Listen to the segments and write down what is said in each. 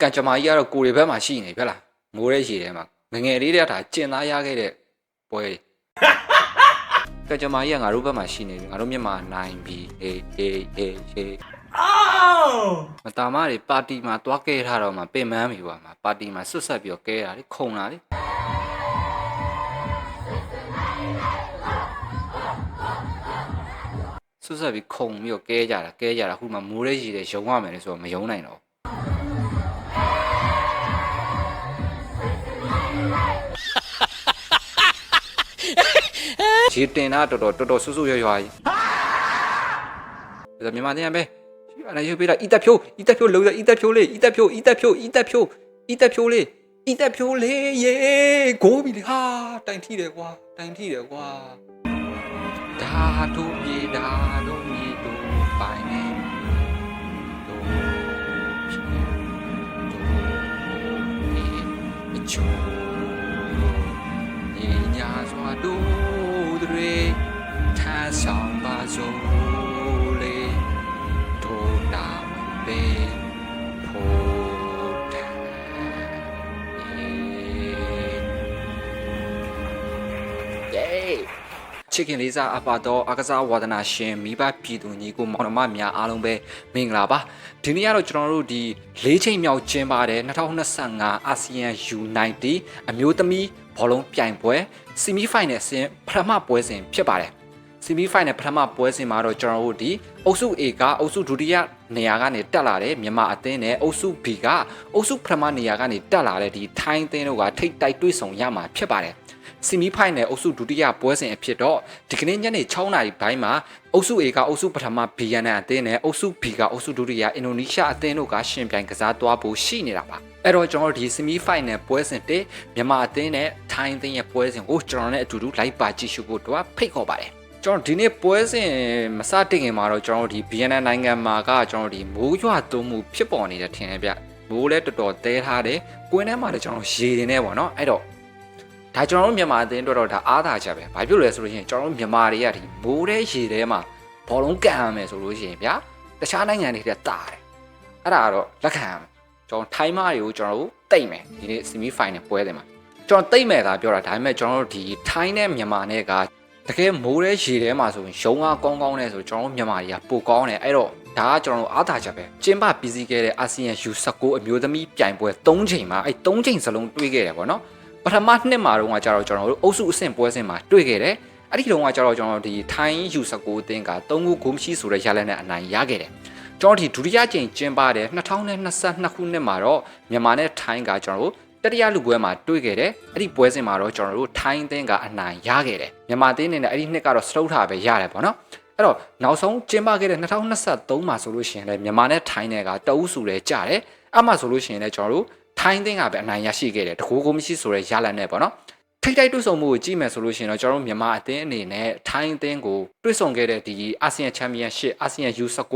ကံကြမ္မာကြီးကတော့ကိုရီဘက်မှာရှိနေပြီဟဲ့လားမိုးရဲရေထဲမှာငငယ်လေးတည်းကဒါကျင်သားရခဲ့တဲ့ပွဲတွေကံကြမ္မာကြီးကငါတို့ဘက်မှာရှိနေပြီငါတို့မြန်မာနိုင်ပြီအေးအေးအေးအေးမတာမတွေပါတီမှာတွားကဲထားတော့မှပင်မန်းပြီကွာမှာပါတီမှာဆွတ်ဆက်ပြီးတော့ကဲတာလေခုံတာလေဆွတ်ဆက်ပြီးခုံပြီးတော့ကဲကြတာကဲကြတာအခုမှမိုးရဲရေထဲရုံရမယ်လေဆိုတော့မယုံနိုင်တော့ ခြေတင်တာတော်တော်တော်တော်ဆူဆူရွရွကြီးဒါမြန်မာတင်ရပဲအဲ့ဒါရုပ်ပေးတာအီတက်ဖြိုးအီတက်ဖြိုးလုံးရအီတက်ဖြိုးလေးအီတက်ဖြိုးအီတက်ဖြိုးအီတက်ဖြိုးအီတက်ဖြိုးလေးအီတက်ဖြိုးလေးယေဂိုးပြီလေဟာတိုင်ထိတယ်ကွာတိုင်ထိတယ်ကွာဒါတို့ပြေဒါတို့ ချစ်ခင်လေးစားအပါတော့အကစားဝါဒနာရှင်မိဘပြည်သူညီကိုမောင်နှမများအားလုံးပဲမင်္ဂလာပါဒီနေ့ကတော့ကျွန်တော်တို့ဒီ၄ချိန်မြောက်ကျင်းပတဲ့2025အာဆီယံ U90 အမျိုးသမီးဘောလုံးပြိုင်ပွဲဆီမီဖိုင်နယ်ဆင်ပထမပွဲစဉ်ဖြစ်ပါတယ်ဆီမီဖိုင်နယ်ပထမပွဲစဉ်မှာတော့ကျွန်တော်တို့ဒီအုပ်စု A ကအုပ်စုဒုတိယနေရာကနေတက်လာတဲ့မြန်မာအသင်းနဲ့အုပ်စု B ကအုပ်စုပထမနေရာကနေတက်လာတဲ့ဒီထိုင်းအသင်းတို့ကထိတ်တိုက်တွေ့ဆုံရမှာဖြစ်ပါတယ် ဆီမီဖိုင်နယ်အုပ်စုဒုတိယပွဲစဉ်အဖြစ်တော့ဒီကနေ့ညနေ6နာရီပိုင်းမှာအုပ်စု A ကအုပ်စုပထမ B ရန်အသင်းနဲ့အုပ်စု B ကအုပ်စုဒုတိယအင်ဒိုနီးရှားအသင်းတို့ကရှင်ပြိုင်ကစားသွားဖို့ရှိနေတာပါအဲ့တော့ကျွန်တော်တို့ဒီဆီမီဖိုင်နယ်ပွဲစဉ်တစ်မြန်မာအသင်းနဲ့ထိုင်းအသင်းရဲ့ပွဲစဉ်ကိုကျွန်တော်နဲ့အတူတူလိုက်ပါကြည့်ရှုဖို့တော့ဖိတ်ခေါ်ပါတယ်ကျွန်တော်ဒီနေ့ပွဲစဉ်မစတင်ခင်မှာတော့ကျွန်တော်တို့ဒီ BNN နိုင်ငံမှာကကျွန်တော်တို့ဒီမိုးရွာသွန်းမှုဖြစ်ပေါ်နေတဲ့ထင်တယ်ဗျမိုးလည်းတော်တော်တဲထားတယ်ကွင်းထဲမှာလည်းကျွန်တော်ရေတင်နေပေါ့နော်အဲ့တော့ ဒါကျွန်တော်တို့မြန်မာအသင်းအတွက်တော့ဒါအားသာချက်ပဲဘာဖြစ်လို့လဲဆိုလို့ရှိရင်ကျွန်တော်တို့မြန်မာတွေကဒီမိုးတဲ့ရေထဲမှာဘောလုံးကန်ရမယ်ဆိုလို့ရှိရင်ဗျာတခြားနိုင်ငံတွေတက်တာတယ်အဲ့ဒါကတော့လက်ခံရမယ်ကျွန်တော်ထိုင်းမတွေကိုကျွန်တော်တို့တိတ်မယ်ဒီနေ့ semi final ပွဲတယ်မှာကျွန်တော်တိတ်မယ်သာပြောတာဒါပေမဲ့ကျွန်တော်တို့ဒီထိုင်းနဲ့မြန်မာနဲ့ကတကယ်မိုးတဲ့ရေထဲမှာဆိုရင်ရုံးအားကောင်းကောင်းနဲ့ဆိုကျွန်တော်တို့မြန်မာတွေကပိုကောင်းတယ်အဲ့တော့ဒါကကျွန်တော်တို့အားသာချက်ပဲကျင်းပပြီးစီးခဲ့တဲ့အာဆီယံ U19 အမျိုးသမီးပြိုင်ပွဲ၃ချိန်မှာအဲ့၃ချိန်စလုံးတွေးခဲ့တယ်ပေါ့နော် ပထမနှစ်မှာတော့ကျတော့ကျွန်တော်တို့အုပ်စုအဆင့်ပွဲစဉ်မှာတွေ့ခဲ့တယ်အဲ့ဒီတုန်းကကျတော့ကျွန်တော်တို့ဒီထိုင်း U19 အသင်းက၃ခုဂိုးမရှိဆိုတဲ့ရလဒ်နဲ့အနိုင်ရခဲ့တယ်ကျွန်တော်ဒီဒုတိယကြိမ်ကျင်းပတဲ့2022ခုနှစ်မှာတော့မြန်မာနဲ့ထိုင်းကကျွန်တော်တို့တတိယလူပွဲမှာတွေ့ခဲ့တယ်အဲ့ဒီပွဲစဉ်မှာတော့ကျွန်တော်တို့ထိုင်းအသင်းကအနိုင်ရခဲ့တယ်မြန်မာအသင်းအနေနဲ့အဲ့ဒီနှစ်ကတော့စတုထာပဲရတယ်ပေါ့နော်အဲ့တော့နောက်ဆုံးကျင်းပခဲ့တဲ့2023မှာဆိုလို့ရှိရင်လည်းမြန်မာနဲ့ထိုင်းနဲ့ကတအုပ်စုလဲကြတယ်အမှဆိုလို့ရှိရင်လည်းကျွန်တော်တို့ ထိုင်းအသင်းကပဲအနိုင်ရရှိခဲ့တယ်တကူကိုမရှိဆိုတဲ့ရလဒ်နဲ့ပေါ့နော်ထိတ်တိုက်တွေ့ဆုံမှုကိုကြည့်မယ်ဆိုလို့ရှိရင်တော့ကျွန်တော်တို့မြန်မာအသင်းအနေနဲ့ထိုင်းအသင်းကိုတွေ့ဆုံခဲ့တဲ့ဒီအာဆီယံချန်ပီယံရှစ်အာဆီယံ U19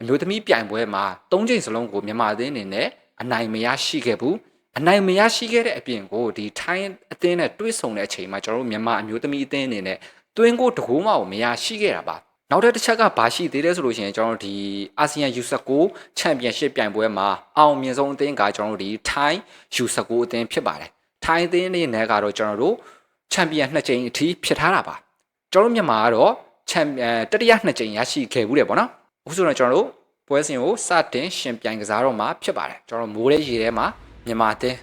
အမျိုးသမီးပြိုင်ပွဲမှာ၃ချိန်စလုံးကိုမြန်မာအသင်းအနေနဲ့အနိုင်မရရှိခဲ့ဘူးအနိုင်မရရှိခဲ့တဲ့အပြင်ကိုဒီထိုင်းအသင်းနဲ့တွေ့ဆုံတဲ့အချိန်မှာကျွန်တော်တို့မြန်မာအမျိုးသမီးအသင်းအနေနဲ့တွင်းကိုတကူမှကိုမရရှိခဲ့တာပါ နောက်တစ်တစ်ချက်ကဘာရှိသေးလဲဆိုလို့ရှိရင်ကျွန်တော်တို့ဒီအာဆီယံ U19 ချန်ပီယံရှစ်ပြိုင်ပွဲမှာအောင်မြင်ဆုံးအသင်းကကျွန်တော်တို့ဒီထိုင်း U19 အသင်းဖြစ်ပါတယ်ထိုင်းအသင်းအနေနဲ့ကတော့ကျွန်တော်တို့ချန်ပီယံနှစ်ကြိမ်အထိဖြစ်ထားတာပါကျွန်တော်တို့မြန်မာကတော့ချန်ပီယံတတိယနှစ်ကြိမ်ရရှိခဲ့ဘူးတယ်ပေါ့နော်အခုဆိုတော့ကျွန်တော်တို့ပွဲစဉ်ကိုစတင်ရှင်ပြိုင်ကစားတော့မှာဖြစ်ပါတယ်ကျွန်တော်တို့မိုးတဲ့ရေထဲမှာမြန်မာအသင်း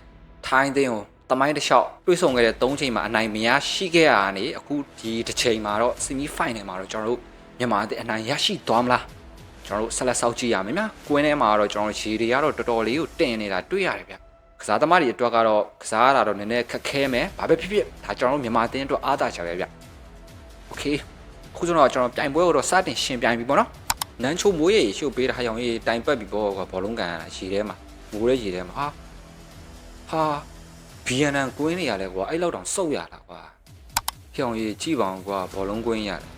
ထိုင်းအသင်းကိုတမိုင်းတစ်လျှောက်တွေးဆုံခဲ့တဲ့၃ချိန်မှာအနိုင်မရရှိခဲ့ရတာနေအခုဒီတစ်ချိန်မှာတော့ semi final မှာတော့ကျွန်တော်တို့ မြန်မာအသင်းအနိုင်ရရှိသွားမလားကျွန်တော်တို့ဆက်လက်စောင့်ကြည့်ရမယ်များကွင်းထဲမှာတော့ကျွန်တော်တို့ရေတွေကတော့တော်တော်လေးကိုတင်နေတာတွေ့ရတယ်ဗျကစားသမားတွေအတွက်ကတော့ကစားရတာတော့နည်းနည်းခက်ခဲမယ်ဘာပဲဖြစ်ဖြစ်ဒါကျွန်တော်တို့မြန်မာအသင်းအတွက်အားသာချပဲဗျโอเคအခုဆိုတော့ကျွန်တော်ပြိုင်ပွဲကိုတော့စတင်ရှင်ပြိုင်ပြီပေါ့နော်နန်းချိုးမိုးရေရှုပ်ပေးတာဟာရောင်ကြီးတိုင်ပတ်ပြီပေါ့ကွာဘောလုံးကန်ရတာရေထဲမှာမိုးရဲရေထဲမှာဟာဟာဘီယန်နန်ကွင်းနေရလဲကွာအဲ့လောက်တောင်စုပ်ရတာကွာဟျောင်ကြီးကြည့်ပါအောင်ကွာဘောလုံးကွင်းရတယ်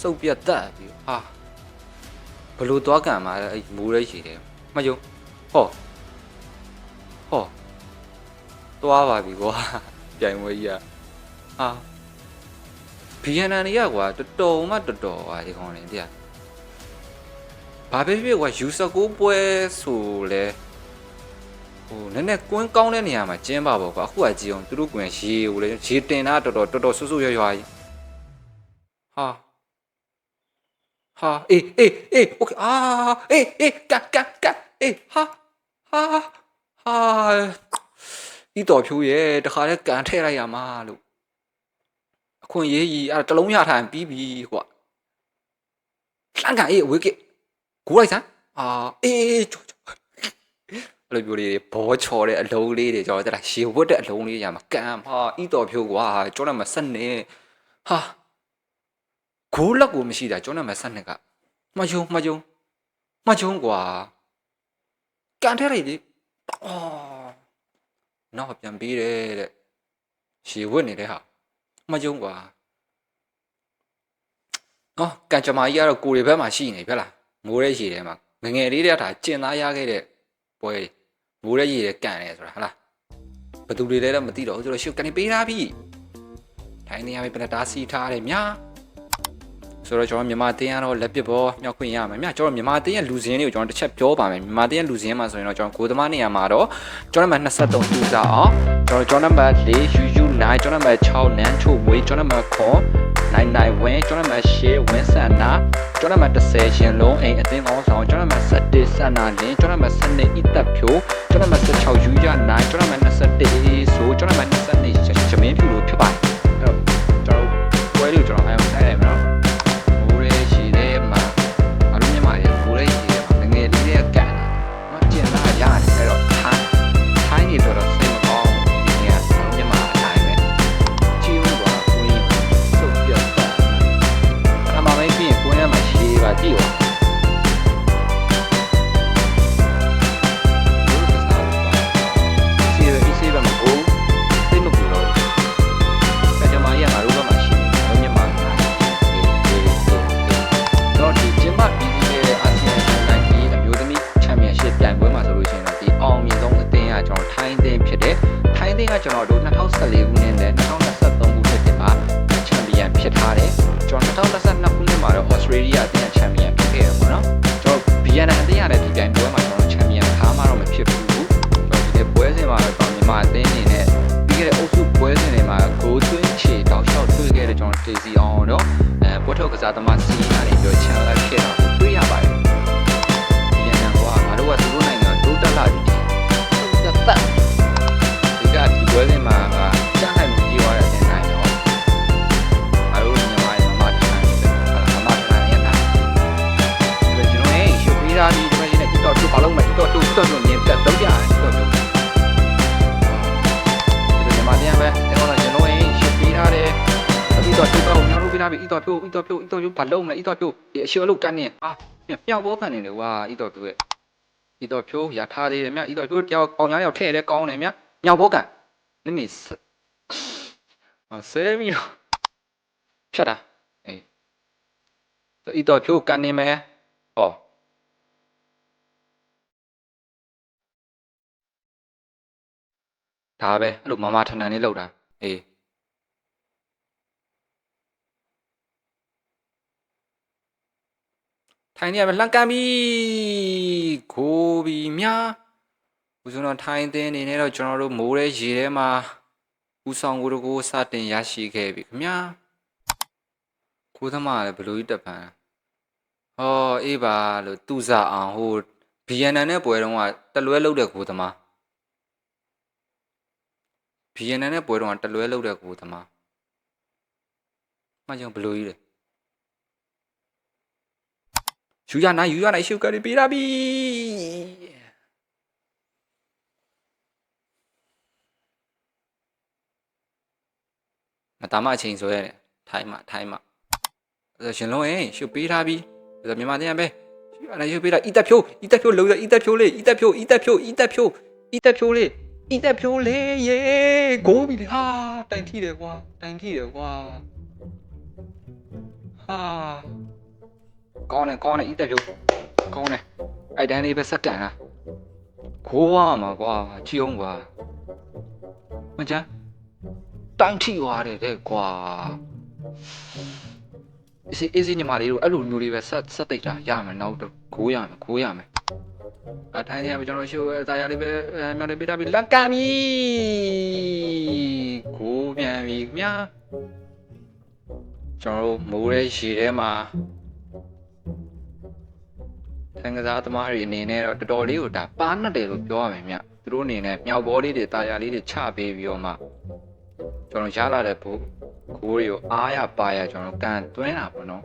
စုပ်ပြတ်တက်ပြီဟာဘလို့သွားကန်မှာလဲအဲ့မိုးရဲရေထဲမယုံဟောဟောသွားပါပြီကွာပြိုင်ပွဲကြီးကဟာဘီယန်နန်တွေကကွာတော်တော်မှတော်တော်ကွာဒီကောင်လေးတရားဘာပဲဖြစ်ကွာ user ကိုပွဲဆိုလဲဟိုနည်းနည်းကွင်းကောင်းတဲ့နေရာမှာကျင်းပါပေါ့ကွာအခုကကြည့်အောင်သူတို့ကွင်းရေကိုလေရေတင်တာတော်တော်တော်တော်ဆူဆူရွရွကြီးဟာ ဟာအေးအေးအေးโอเคအာအေးအေးကတ်ကတ်ကတ်အေးဟာဟာဟာဒီတော်ဖြူရဲ့တခါလဲကန်ထည့်လိုက်ရမှာလို့အခွင့်ရေးကြီးအဲ့ဒါတလုံးရထားရင်ပြီးပြီကွာလှမ်းကန်အေးဝေးကကိုလိုက်စမ်းအာအေးအေးချောချော အဲ့လိုမျိုးလေးတွေဘောချော်တဲ့အလုံးလေးတွေကျွန်တော်တက်တာရေဝတ်တဲ့အလုံးလေးတွေရမှာကံဟာဤတော်ဖြိုးကွာကျွန်တော်မဆက်နေဟာ ဂိုးလက်ကိုမရှိတာကျွန်တော်မဆက်နေကမယုံမယုံမယုံကွာကန်ထဲလိုက်လေအော်နောက်ပြန်ပြီးတယ်တဲ့ရေဝတ်နေတဲ့ဟာမယုံကွာနော်ကန်ကြမာကြီးကတော့ကိုယ်တွေဘက်မှာရှိနေပြလားမိုးရဲရေထဲမှာငငယ်လေးတည်းကဒါကျင်သားရခဲ့တဲ့ပွဲတွေမိုးရဲရေရဲကန်တယ်ဆိုတာဟုတ်လားဘသူတွေလဲတော့မသိတော့ဘူးဆိုတော့ရှုပ်ကနေပေးထားပြီထိုင်းနေရပဲပလက်တာစီထားတယ်မြာ ဆိုတော့ကျွန်တော်မြန်မာတင်းရတော့လက်ပစ်ဘောမြောက်ခွင့်ရမယ်မြာကျွန်တော်မြန်မာတင်းရလူစင်းတွေကိုကျွန်တော်တစ်ချက်ပြောပါမယ်မြန်မာတင်းရလူစင်းမှာဆိုရင်တော့ကျွန်တော်ကိုသမားနေရာမှာတော့ကျွန်တော်နံပါတ်23တူစားအောင်ကျွန်တော်ကျွန်တော်နံပါတ်4 UU9 ကျွန်တော်နံပါတ်6နန်းချိုဝေးကျွန်တော်နံပါတ်9 99ဝင်းကျွန်တော်နံပါတ်10ဝင်းဆန်နာကျွန်တော်နံပါတ်10ရှင်လုံးအိမ်အသင်းကောင်းဆောင်ကျွန်တော်နံပါတ်17ဆန်နာလင်းကျွန်တော်နံပါတ်12ဣသက်ဖြိုးကျွန်တော်နံပါတ်16ယူရနိုင်ကျွန်တော်နံပါတ်21ဆိုကျွန်တော်နံပါတ် စားသမားစီး ပြီးသားပြီဤတော့ဖြိုးဤတော့ဖြိုးဤတော့ဖြိုးဘာလုံးမလဲဤတော့ဖြိုးအရှေ့လို့တန်းနေအာမြောက်ဘောဖန်နေတယ်ကွာဤတော့သူ့ရဲ့ဤတော့ဖြိုးရထားသေးတယ်မြဤတော့ဖြိုးတယောက်အောင်များရောက်ထဲ့လဲကောင်းတယ်မြမြောက်ဘောကန်နည်းနည်းဆဲမီတော့ဖြတ်တာအေးဤတော့ဖြိုးကန်နေမယ်ဟောဒါပဲအဲ့လိုမမထန်ထန်လေးလောက်တာအေး ထိုင်နေရမယ်လှမ်းကန်ပြီကိုပြီမြာဦးစွန်တော်ထိုင်သင်းနေနဲ့တော့ကျွန်တော်တို့မိုးရဲရေထဲမှာဦးဆောင်ကိုတကိုစတင်ရရှိခဲ့ပြီခင်ဗျာကိုသမားလည်းဘလူးကြီးတက်ပန်းဟောအေးပါလို့သူစားအောင်ဟိုဘီယန်နန်နဲ့ပွဲတော့ကတလွဲလုတဲ့ကိုသမားဘီယန်နန်နဲ့ပွဲတော့ကတလွဲလုတဲ့ကိုသမားမှကြောင့်ဘလူးကြီးလေ ယူရနိုင်ယူရနိုင်ရှုပ်ကလေးပေးတာပြီမတမအချိန်ဆိုရဲထိုင်းမှာထိုင်းမှာအဲ့ရှင်လုံးရင်ရှုပ်ပေးထားပြီအဲ့မြန်မာတရားပဲယူရနိုင်ရှုပ်ပေးတာဤတက်ဖြိုးဤတက်ဖြိုးလုံးရဤတက်ဖြိုးလေးဤတက်ဖြိုးဤတက်ဖြိုးဤတက်ဖြိုးဤတ က်ဖြိုးလေးဤတက်ဖြိုးလေးယေဂိုးပြီလေဟာတိုင်ထိတယ်ကွာတိုင်ထိတယ်ကွာဟာကောင်းတယ်ကောင်းတယ်ဤတက်ဖြိုးကောင်းတယ်အဲ့တန်းလေးပဲစက္ကန်လားခိုးရမှာကွာကြည့်အောင်ကွာမချမ်းတိုင်ထိသွားတယ်တဲ့ကွာအေးစီအေးစီညီမလေးတို့အဲ့လိုမျိုးလေးပဲဆက်ဆက်တိတ်တာရမယ်နောက်တော့ခိုးရမယ်ခိုးရမယ်အထိုင်းရကျွန်တော်ရှိုးအသားရလေးပဲမြောက်လေးပေးထားပြီးလက်ကမ်းပြီကိုပြန်ပြီခင်ဗျာကျွန်တော်တို့မိုးရဲရေထဲမှာ တန်ကစားသမားတွေအနေနဲ့တော့တော်တော်လေးကိုဒါပါနှက်တယ်လို့ပြောရမယ်မြသူတို့အနေနဲ့မြောက်ဘောလေးတွေတာယာလေးတွေချပေးပြီးတော့မှကျွန်တော်ရလာတဲ့ဘိုးကိုတွေကိုအားရပါရကျွန်တော်ကန်သွင်းတာပေါ့နော်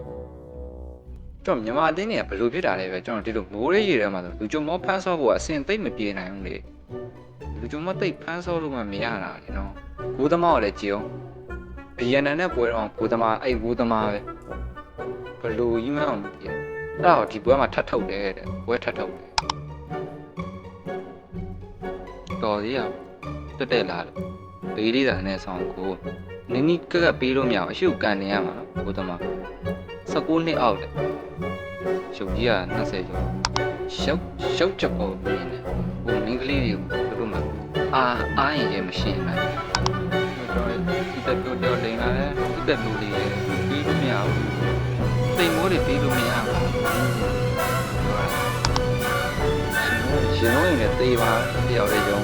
ကျွန်တော်မြန်မာအသင်းတွေကဘယ်လိုဖြစ်တာလဲပဲကျွန်တော်ဒီလိုမိုးရေးရေထဲမှာဆိုလူကြုံမောဖန်းဆော့ဖို့ကအစင်သိမ့်မပြေနိုင်ဘူးလေလူကြုံမောသိပ်ဖန်းဆော့လို့မှမရတာလေနော်ဘိုးသမားကိုလည်းကြည်အောင်ဘီယန်နန်နဲ့ပွဲတော့ဘိုးသမားအဲ့ဘိုးသမားပဲဘယ်လိုကြီးမှအောင်မသိဘူး အဲ့တော့ဒီပွဲမှာထပ်ထုတ်တယ်တဲ့ပွဲထပ်ထုတ်တယ်တော်သေးရတက်တက်လာတယ်ဘေးလေးသာနဲ့ဆောင်ကိုနင်းနီးကက်ကပေးလို့မရအောင်အရှုပ်ကန်နေရမှာနော်ဘိုးသမား19နှစ်အောက်တယ်ရှုပ်ကြီးက20ကျော်ရှုပ်ရှုပ်ချက်ပေါ်ပြင်းတယ်ဟိုမင်းကလေးတွေကိုသူတို့မှအာအားရင်လည်းမရှင်းနိုင်ဘူးတော့ဒီတက်ပြောတော့တင်လာတယ်ဒီတက်လူလေးရဲ့ပြီးလို့မရဘူး တိမ်မိုးတွေပြီးလို့မရဘူးရှင်တို့ရင်လည်းသေပါတယောက်လေးရုံး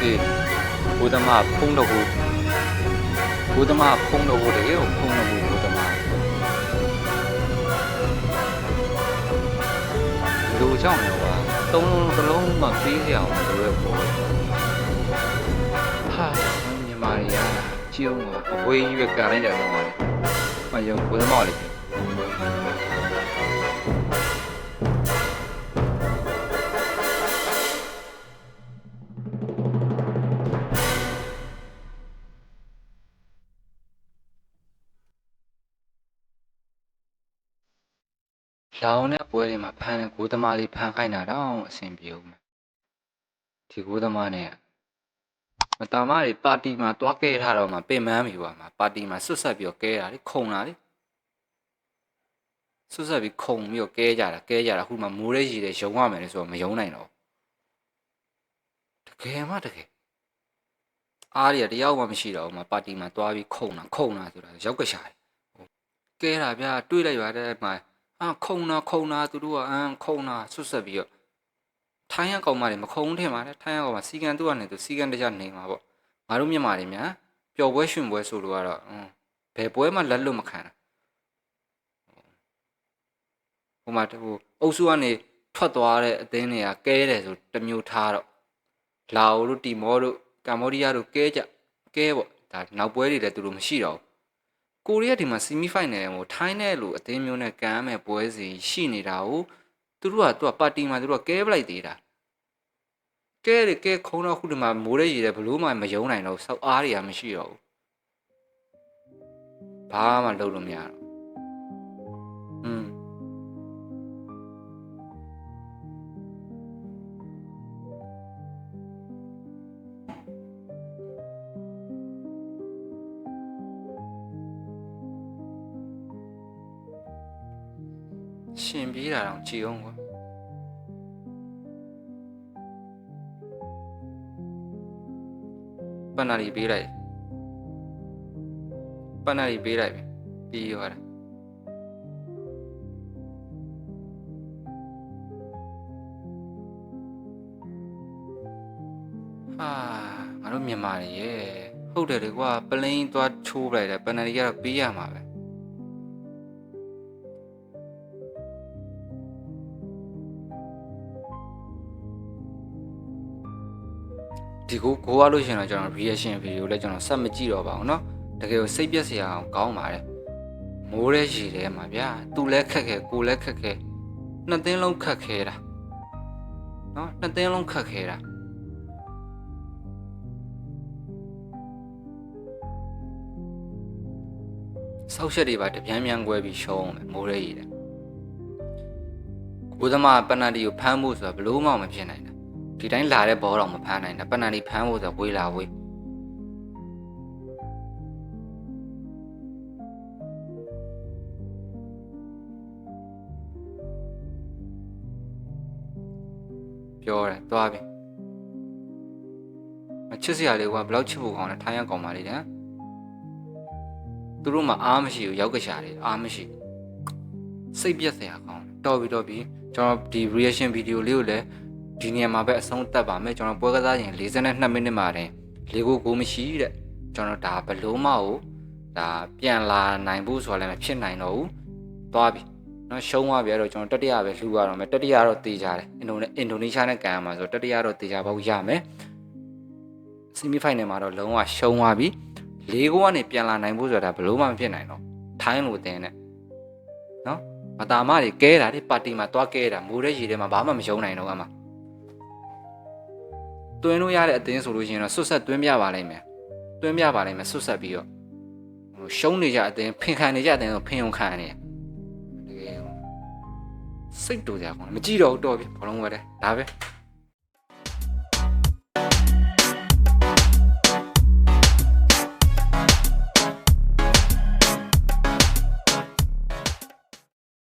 ဒီဘုဒ္ဓမဖုံးတော့ဘူးဘုဒ္ဓမဖုံးတော့ဘူးတကယ်ကိုဖုံးတော့ဘူးဘုဒ္ဓမလူကြောင့်လည်းကွာသုံးလုံးတစ်လုံးမှပေးကြအောင်ဆိုရဲပေါ် ကြည့်အောင်ကွာအဝေးကြီးပဲကန်လိုက်တယ်တော့ပါလေမယုံဘုဒ္ဓမလေးလောင်တဲ့ပွဲတွေမှာဖမ်းတဲ့ကိုသမားလေးဖမ်းခိုင်းတာတော့အဆင်ပြေဦးမယ်ဒီကိုသမားနဲ့ မတမားတွေပါတီမှာတွားကဲထားတော့မှပင်မန်းပြီကွာမှာပါတီမှာဆွတ်ဆက်ပြီးတော့ကဲတာလေခုံတာလေဆွတ်ဆက်ပြီးခုံပြီးတော့ကဲကြတာကဲကြတာခုမှမိုးရဲရည်တဲ့ရုံရမယ်လေဆိုတော့မယုံနိုင်တော့တကယ်မှတကယ်အားရတယောက်မှမရှိတော့ဘူးမှာပါတီမှာတွားပြီးခုံတာခုံတာဆိုတာရောက်ကရှာတယ်ကဲတာဗျာတွေးလိုက်ရတဲ့မှာအာခုံနာခုံနာသူတို့ကအမ်ခုံနာဆွတ်ဆက်ပြီးတော့ ထိုင်းရကောင်မတွေမခုံထင်ပါနဲ့ထိုင်းရကောင်မစီကန်သူကနေသူစီကန်တကြနေမှာပေါ့ငါတို့မြန်မာတွေများပျော်ပွဲရွှင်ပွဲဆိုလို့ကတော့အင်းဘယ်ပွဲမှလက်လွတ်မခံတာဟိုမှာဟိုအုပ်စုကနေထွက်သွားတဲ့အသင်းတွေကကဲတယ်ဆိုတစ်မျိုးထားတော့လာအိုတို့တီမောတို့ကမ္ဘောဒီးယားတို့ကဲကြကဲပေါ့ဒါနောက်ပွဲတွေလည်းသူတို့မရှိတော့ဘူးကိုရီးယားဒီမှာဆီမီဖိုင်နယ်ကိုထိုင်းတဲ့လူအသင်းမျိုးနဲ့ကမ်းမဲ့ပွဲစီရှိနေတာကို သူတို့ကသူကပါတီမှာသူတို့ကကဲပလိုက်သေးတာကဲတယ်ကဲခုံတော့ခုဒီမှာမိုးရဲရည်တယ်ဘလို့မှမယုံနိုင်တော့စောက်အားတွေကမရှိတော့ဘူးဘာမှလုပ်လို့မရတော့ ရှင်ပြေးတာတော့ကြည်အောင်ကွာပဏာရီပေးလိုက်ပဏာရီပေးလိုက်ပြီပြီးရောတာဟာငါတို့မြန်မာတွေရဲ့ဟုတ်တယ်လေကွာပလိန်သွားချိုးပလိုက်တယ်ပဏာရီကတော့ပေးရမှာပဲ ဒီကိုကိုရလို့ရှရင်တော့ကျွန်တော် reaction video လဲကျွန်တော်ဆက်မကြည့်တော့ပါဘူးเนาะတကယ်ကိုစိတ်ပြက်စရာအောင်ကောင်းပါတယ်မိုးရဲရေထဲမှာဗျာသူလဲခက်ခဲကိုလဲခက်ခဲနှစ်သိန်းလုံးခက်ခဲတာเนาะနှစ်သိန်းလုံးခက်ခဲတာဆောက်ရှက်တွေပါတပြန်းပြန်းကွဲပြီးရှုံးအောင်မယ်မိုးရဲရေတဲ့ကိုသမားပနန်တီကိုဖမ်းဖို့ဆိုတာဘလို့မှမဖြစ်နိုင်တာ ဒီတိုင်းလာတဲ့ဘောတော့မဖမ်းနိုင်နဲ့ပဏ္ဏီဖမ်းဖို့ဆိုဝေးလာဝေးပြောတယ်သွားပြီမချစ်စရာလေးကဘယ်လောက်ချစ်ဖို့ကောင်းလဲထိုင်းရကောင်ပါလေတဲ့သူတို့မှအားမရှိဘူးရောက်ကရှာတယ်အားမရှိစိတ်ပြက်စရာကောင်းတော်ပြီတော်ပြီကျွန်တော်ဒီ reaction video လေးကိုလည်း ဒီနေရာမှာပဲအဆုံးသတ်ပါမယ်ကျွန်တော်ပွဲကစားရင်42မိနစ်မှာတင်လေးကိုကိုမရှိတဲ့ကျွန်တော်ဒါဘလုံးမကိုဒါပြန်လာနိုင်ဖို့ဆိုတာလည်းမဖြစ်နိုင်တော့ဘူးသွားပြီနော်ရှုံးသွားပြီအဲ့တော့ကျွန်တော်တတိယပဲလှူရတော့မယ်တတိယတော့တေးကြတယ်အင်ဒိုနဲ့အင်ဒိုနီးရှားနဲ့ကန်ရမှာဆိုတော့တတိယတော့တေးကြပါဦးရမယ်ဆီမီဖိုင်နယ်မှာတော့လုံးဝရှုံးသွားပြီလေးကိုကနေပြန်လာနိုင်ဖို့ဆိုတာဘလို့မှမဖြစ်နိုင်တော့ထိုင်းလိုတင်းနဲ့နော်မတာမတွေကဲတာဒီပါတီမှာတွားကဲတာမိုးတဲ့ရေထဲမှာဘာမှမရှုံးနိုင်တော့အမှ တွင်းလို့ရတဲ့အတင်းဆိုလို့ရှိရင်တော့ဆွတ်ဆက်တွင်းပြပါလိမ့်မယ်တွင်းပြပါလိမ့်မယ်ဆွတ်ဆက်ပြီးတော့ဟိုရှုံးနေကြအတင်းဖင်ခံနေကြအတင်းဆိုဖင်ုံခံနေတကယ်စိတ်တူကြကောင်းမကြည့်တော့ဘူးတော်ပြီဘလုံးဝဲတယ်ဒါပဲ